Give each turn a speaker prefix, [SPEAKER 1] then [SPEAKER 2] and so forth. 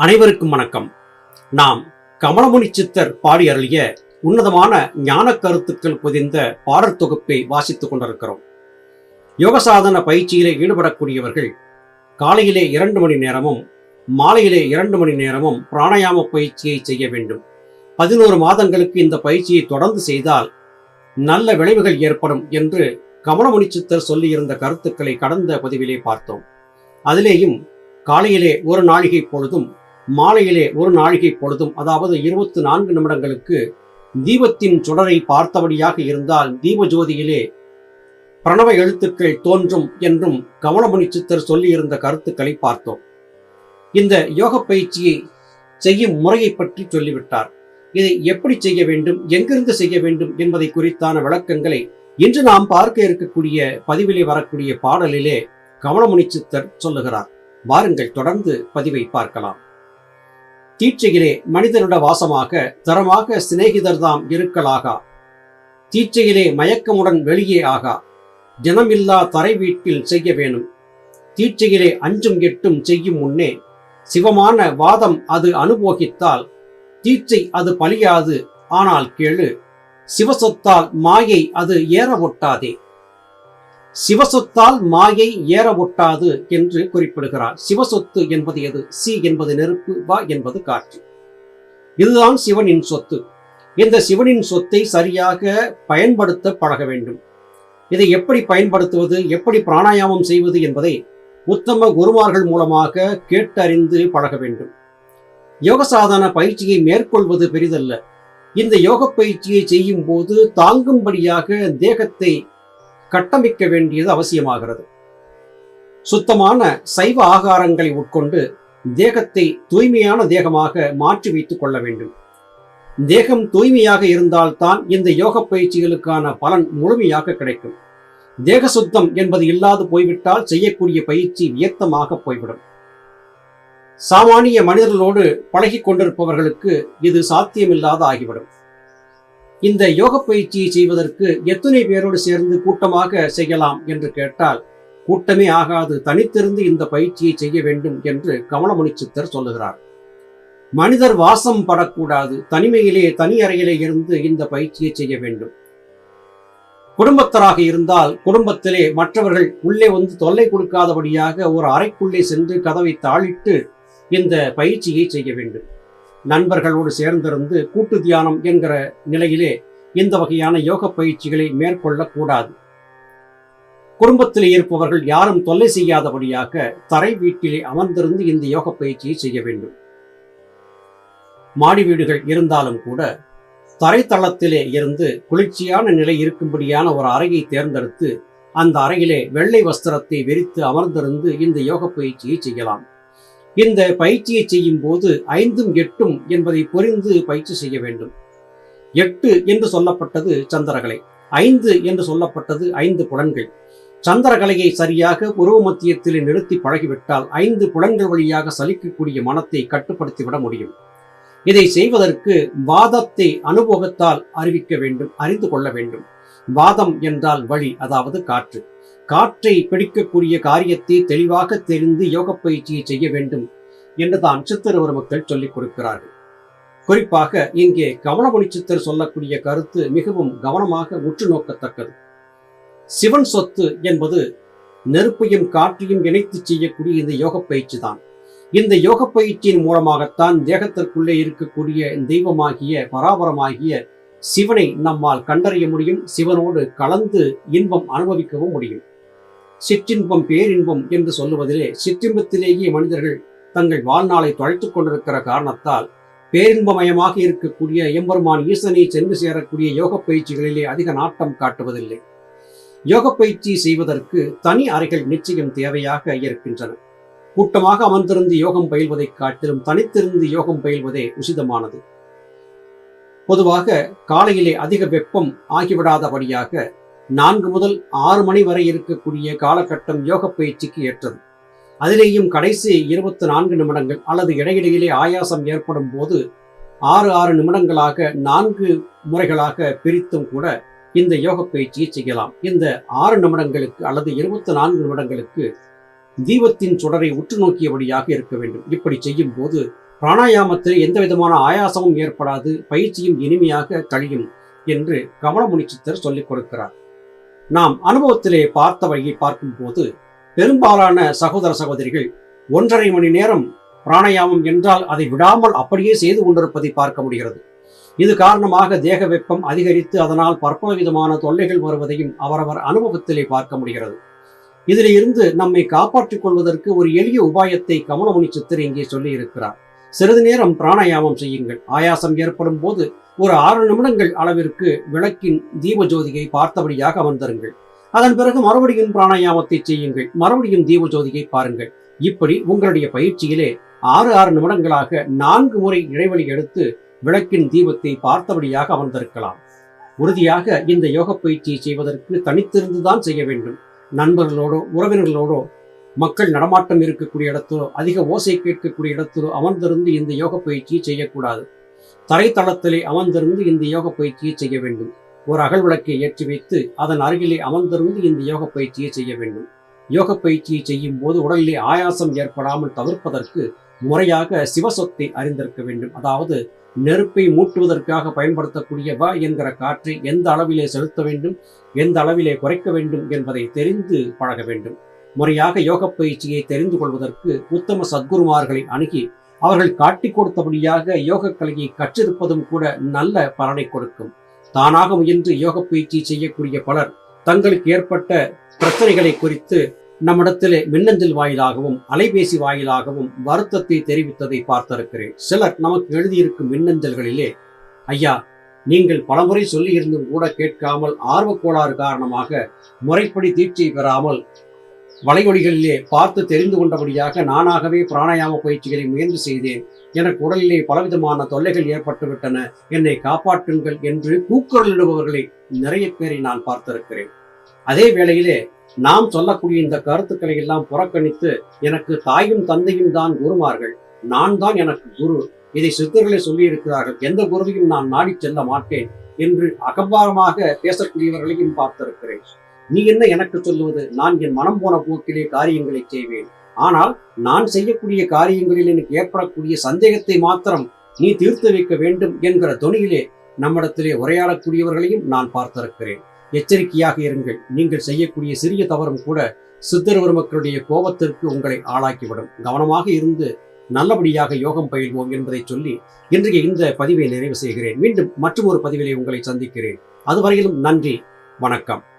[SPEAKER 1] அனைவருக்கும் வணக்கம். நாம் கமலமுனி சித்தர் பாடி அருளிய உன்னதமான ஞான கருத்துக்கள் புதிந்த பாடல் தொகுப்பை வாசித்துக் கொண்டிருக்கிறோம். யோகசாதன பயிற்சியிலே ஈடுபடக்கூடியவர்கள் காலையிலே இரண்டு மணி நேரமும் மாலையிலே இரண்டு மணி நேரமும் பிராணாயாம பயிற்சியை செய்ய வேண்டும். பதினோரு மாதங்களுக்கு இந்த பயிற்சியை தொடர்ந்து செய்தால் நல்ல விளைவுகள் ஏற்படும் என்று கமலமுனி சித்தர் சொல்லியிருந்த கருத்துக்களை கடந்த பதிவிலே பார்த்தோம். அதிலேயும் காலையிலே ஒரு நாழிகை பொழுதும் மாலையிலே ஒரு நாழிகை பொழுதும் அதாவது இருபத்தி நான்கு நிமிடங்களுக்கு தீபத்தின் சுடரை பார்த்தபடியாக இருந்தால் தீப ஜோதியிலே பிரணவ எழுத்துக்கள் தோன்றும் என்றும் கமலமுனி சித்தர் சொல்லியிருந்த கருத்துக்களை பார்த்தோம். இந்த யோக பயிற்சியை செய்யும் முறையை பற்றி சொல்லிவிட்டார். இதை எப்படி செய்ய வேண்டும் எங்கிருந்து செய்ய வேண்டும் என்பதை குறித்தான விளக்கங்களை இன்று நாம் பார்க்க இருக்கக்கூடிய பதிவிலே வரக்கூடிய பாடலிலே கமலமுனி சித்தர் சொல்லுகிறார். வாருங்கள் தொடர்ந்து பதிவை பார்க்கலாம். தீட்சையிலே மனிதனுட வாசமாக தரமாக சிநேகிதர்தாம் இருக்கலாகா? தீட்சையிலே மயக்கமுடன் வெளியே ஆகா? ஜனமில்லா தரை வீட்டில் செய்ய வேணும். தீட்சையிலே அஞ்சும் எட்டும் செய்யும் முன்னே சிவமான வாதம் அது அனுபோகித்தால் தீட்சை அது பழியாது ஆனால் கேளு சிவசொத்தால் மாயை அது ஏற ஒட்டாதே. சிவசொத்தால் மாயை ஏற ஒட்டாது என்று குறிப்பிடுகிறார். சிவசொத்து என்பது எது? சி என்பது நெருப்பு வா என்பது காற்று. இதுதான் சிவனின் சொத்து. இந்த சிவனின் சொத்தை சரியாக பயன்படுத்த பழக வேண்டும். இதை எப்படி பயன்படுத்துவது? எப்படி பிராணாயாமம் செய்வது என்பதை உத்தம குருமார்கள் மூலமாக கேட்டறிந்து பழக வேண்டும். யோக சாதன பயிற்சியை மேற்கொள்வது பெரிதல்ல. இந்த யோக பயிற்சியை செய்யும் போது தாங்கும்படியாக தேகத்தை கட்டமைக்க வேண்டியது அவசியமாகிறது. சுத்தமான சைவ ஆகாரங்களை உட்கொண்டு தேகத்தை தூய்மையான தேகமாக மாற்றி வைத்துக் கொள்ள வேண்டும். தேகம் தூய்மையாக இருந்தால்தான் இந்த யோக பயிற்சிகளுக்கான பலன் முழுமையாக கிடைக்கும். தேக சுத்தம் என்பது இல்லாது போய்விட்டால் செய்யக்கூடிய பயிற்சி வியத்தமாக போய்விடும். சாமானிய மனிதர்களோடு பழகி கொண்டிருப்பவர்களுக்கு இது சாத்தியமில்லாத ஆகிவிடும். இந்த யோக பயிற்சியை செய்வதற்கு எத்தனை பேரோடு சேர்ந்து கூட்டமாக செய்யலாம் என்று கேட்டால் கூட்டமே ஆகாது தனித்திருந்து இந்த பயிற்சியை செய்ய வேண்டும் என்று கமலமுனி சித்தர் சொல்லுகிறார். மனிதர் வாசம் படக்கூடாது தனிமையிலே தனி அறையிலே இருந்து இந்த பயிற்சியை செய்ய வேண்டும். குடும்பத்தராக இருந்தால் குடும்பத்திலே மற்றவர்கள் உள்ளே வந்து தொல்லை கொடுக்காதபடியாக ஒரு அறைக்குள்ளே சென்று கதவை தாளிட்டு இந்த பயிற்சியை செய்ய வேண்டும். நண்பர்களோடு சேர்ந்திருந்து கூட்டு தியானம் என்கிற நிலையிலே இந்த வகையான யோக பயிற்சிகளை மேற்கொள்ளக்கூடாது. குடும்பத்தில் இருப்பவர்கள் யாரும் தொல்லை செய்யாதபடியாக தரை வீட்டிலே அமர்ந்திருந்து இந்த யோக பயிற்சியை செய்ய வேண்டும். மாடி வீடுகள் இருந்தாலும் கூட தரைத்தளத்திலே இருந்து குளிர்ச்சியான நிலை இருக்கும்படியான ஒரு அறையை தேர்ந்தெடுத்து அந்த அறையிலே வெள்ளை வஸ்திரத்தை விரித்து அமர்ந்திருந்து இந்த யோக பயிற்சியை செய்யலாம். இந்த பயிற்சியை செய்யும் போது ஐந்தும் எட்டும் என்பதை புரிந்து பயிற்சி செய்ய வேண்டும். எட்டு என்று சொல்லப்பட்டது சந்திரகலை. ஐந்து என்று சொல்லப்பட்டது ஐந்து புலன்கள். சந்திரகலையை சரியாக உருவ மத்தியத்தில் நிறுத்தி பழகிவிட்டால் ஐந்து புலன்கள் வழியாக சலிக்கக்கூடிய மனத்தை கட்டுப்படுத்திவிட முடியும். இதை செய்வதற்கு வாதத்தை அனுபவத்தால் அறிவிக்க வேண்டும் அறிந்து கொள்ள வேண்டும். வாதம் என்றால் வழி அதாவது காற்று. காற்றை பிடிக்கக்கூடிய காரியத்தை தெளிவாக தெரிந்து யோக பயிற்சியை செய்ய வேண்டும் என்று தான் சித்தருவர் மக்கள் சொல்லிக் கொடுக்கிறார்கள். குறிப்பாக இங்கே கவனமொழி சித்தர் சொல்லக்கூடிய கருத்து மிகவும் கவனமாக உற்று நோக்கத்தக்கது. சிவன் சொத்து என்பது நெருப்பையும் காற்றையும் இணைத்து செய்யக்கூடிய இந்த யோக பயிற்சி தான் இந்த யோக பயிற்சியின் மூலமாகத்தான் தேகத்திற்குள்ளே இருக்கக்கூடிய தெய்வமாகிய பராபரமாகிய சிவனை நம்மால் கண்டறிய முடியும் சிவனோடு கலந்து இன்பம் அனுபவிக்கவும் முடியும். சிற்றின்பம் பேரின்பம் என்று சொல்லுவதிலே சிற்றின்பத்திலேயே மனிதர்கள் தங்கள் வாழ்நாளை தொலைத்துக் கொண்டிருக்கிற காரணத்தால் பேரின்பமயமாக இருக்கக்கூடிய எம்பெருமான் ஈசனை சென்று சேரக்கூடிய யோக பயிற்சிகளிலே அதிக நாட்டம் காட்டுவதில்லை. யோக பயிற்சி செய்வதற்கு தனி அறைகள் நிச்சயம் தேவையாக இருக்கின்றன. கூட்டமாக அமர்ந்திருந்து யோகம் பயில்வதைக் காட்டிலும் தனித்திருந்து யோகம் பயில்வதே உசிதமானது. பொதுவாக காலையிலே அதிக வெப்பம் ஆகிவிடாதபடியாக நான்கு முதல் ஆறு மணி வரை இருக்கக்கூடிய காலகட்டம் யோக பயிற்சிக்கு ஏற்றது. அதிலேயும் கடைசி இருபத்தி நான்கு நிமிடங்கள் அல்லது இடையிடையிலே ஆயாசம் ஏற்படும் போது ஆறு ஆறு நிமிடங்களாக நான்கு முறைகளாக பிரித்தும் கூட இந்த யோக பயிற்சியை செய்யலாம். இந்த ஆறு நிமிடங்களுக்கு அல்லது இருபத்தி நான்கு நிமிடங்களுக்கு தீபத்தின் சுடரை உற்று நோக்கியபடியாக இருக்க வேண்டும். இப்படி செய்யும் போது பிராணாயாமத்தில் எந்த விதமான ஆயாசமும் ஏற்படாது பயிற்சியும் இனிமையாக கழியும் என்று கமலமுனி சித்தர் சொல்லிக் கொடுக்கிறார். நாம் அனுபவத்திலே பார்த்த வழியை பார்க்கும்போது பெரும்பாலான சகோதர சகோதரிகள் ஒன்றரை மணி நேரம் பிராணாயாமம் என்றால் அதை விடாமல் அப்படியே செய்து கொண்டிருப்பதை பார்க்க முடிகிறது. இது காரணமாக தேக வெப்பம் அதிகரித்து அதனால் பற்பல விதமான தொல்லைகள் வருவதையும் அவரவர் அனுபவத்திலே பார்க்க முடிகிறது. இதிலிருந்து நம்மை காப்பாற்றிக் கொள்வதற்கு ஒரு எளிய உபாயத்தை கமலமுனி சித்தர் இங்கே சொல்லியிருக்கிறார். சிறிது நேரம் பிராணாயாமம் செய்யுங்கள். ஆயாசம் ஏற்படும் போது ஒரு ஆறு நிமிடங்கள் அளவிற்கு விளக்கின் தீப ஜோதியை பார்த்தபடியாக அமர்ந்தருங்கள். அதன் பிறகு மறுபடியும் பிராணாயாமத்தை செய்யுங்கள். மறுபடியும் தீப ஜோதியை பாருங்கள். இப்படி உங்களுடைய பயிற்சியிலே ஆறு ஆறு நிமிடங்களாக நான்கு முறை இடைவெளி எடுத்து விளக்கின் தீபத்தை பார்த்தபடியாக அமர்ந்திருக்கலாம். உறுதியாக இந்த யோக பயிற்சியை செய்வதற்கு தனித்திருந்துதான் செய்ய வேண்டும். நண்பர்களோடோ உறவினர்களோடோ மக்கள் நடமாட்டம் இருக்கக்கூடிய இடத்திலோ அதிக ஓசை கேட்கக்கூடிய இடத்திலோ அமர்ந்திருந்து இந்த யோக பயிற்சியை செய்யக்கூடாது. தரைத்தளத்திலே அமர்ந்திருந்து இந்த யோக பயிற்சியை செய்ய வேண்டும். ஒரு அகல் விளக்கை ஏற்றி வைத்து அதன் அருகிலே அமர்ந்திருந்து இந்த யோக பயிற்சியை செய்ய வேண்டும். யோக பயிற்சியை செய்யும் போது உடலிலே ஆயாசம் ஏற்படாமல் தவிர்ப்பதற்கு முறையாக சிவசொத்தை அறிந்திருக்க வேண்டும். அதாவது நெருப்பை மூட்டுவதற்காக பயன்படுத்தக்கூடிய வ என்கிற காற்றை எந்த அளவிலே செலுத்த வேண்டும் எந்த அளவிலே குறைக்க வேண்டும் என்பதை தெரிந்து பழக வேண்டும். முறையாக யோக பயிற்சியை தெரிந்து கொள்வதற்கு உத்தம சத்குருமார்களை அணுகி அவர்கள் காட்டிக் கொடுத்தபடியாக யோக கலையை கற்றிருப்பதும் கூட நல்ல பலனை கொடுக்கும். தானாக முயன்று யோக பயிற்சி செய்யக்கூடிய பலர் தங்களுக்கு ஏற்பட்ட பிரச்சனைகளை குறித்து நம்மிடத்திலே மின்னஞ்சல் வாயிலாகவும் அலைபேசி வாயிலாகவும் வருத்தத்தை தெரிவித்ததை பார்த்திருக்கிறேன். சிலர் நமக்கு எழுதியிருக்கும் மின்னஞ்சல்களிலே ஐயா நீங்கள் பலமுறை சொல்லியிருந்தும் கூட கேட்காமல் ஆர்வக்கோளாறு காரணமாக முறைப்படி தீட்சை பெறாமல் வளைகொடிகளிலே பார்த்து தெரிந்து கொண்டபடியாக நானாகவே பிராணாயாம பயிற்சிகளை முயன்று செய்தேன். எனக்கு உடலிலே பலவிதமான தொல்லைகள் ஏற்பட்டுவிட்டன. என்னை காப்பாற்றுங்கள் என்று கூக்குரலிடுபவர்களை நிறைய பேரை நான் பார்த்திருக்கிறேன். அதே வேளையிலே நாம் சொல்லக்கூடிய இந்த கருத்துக்களை எல்லாம் புறக்கணித்து எனக்கு தாயும் தந்தையும் தான் குருமார்கள். நான் தான் எனக்கு குரு. இதை சித்தர்களே சொல்லியிருக்கிறார்கள். எந்த குருவையும் நான் நாடி செல்ல மாட்டேன் என்று அகம்பாரமாக பேசக்கூடியவர்களையும் பார்த்திருக்கிறேன். நீ என்ன எனக்கு சொல்லுவது? நான் என் மனம் போன போக்கிலே காரியங்களை செய்வேன். ஆனால் நான் செய்யக்கூடிய காரியங்களில் எனக்கு ஏற்படக்கூடிய சந்தேகத்தை மாத்திரம் நீ தீர்த்து வைக்க வேண்டும் என்கிற தொனியிலே நம்மிடத்திலே உரையாடக்கூடியவர்களையும் நான் பார்த்திருக்கிறேன். எச்சரிக்கையாக இருங்கள். நீங்கள் செய்யக்கூடிய சிறிய தவறும் கூட சித்தர் மக்களுடைய கோபத்திற்கு உங்களை ஆளாக்கிவிடும். கவனமாக இருந்து நல்லபடியாக யோகம் பயில்வோம் என்பதை சொல்லி இன்றைய இந்த பதிவை நிறைவு செய்கிறேன். மீண்டும் மற்றும் ஒரு பதிவிலே உங்களை சந்திக்கிறேன். அதுவரையிலும் நன்றி. வணக்கம்.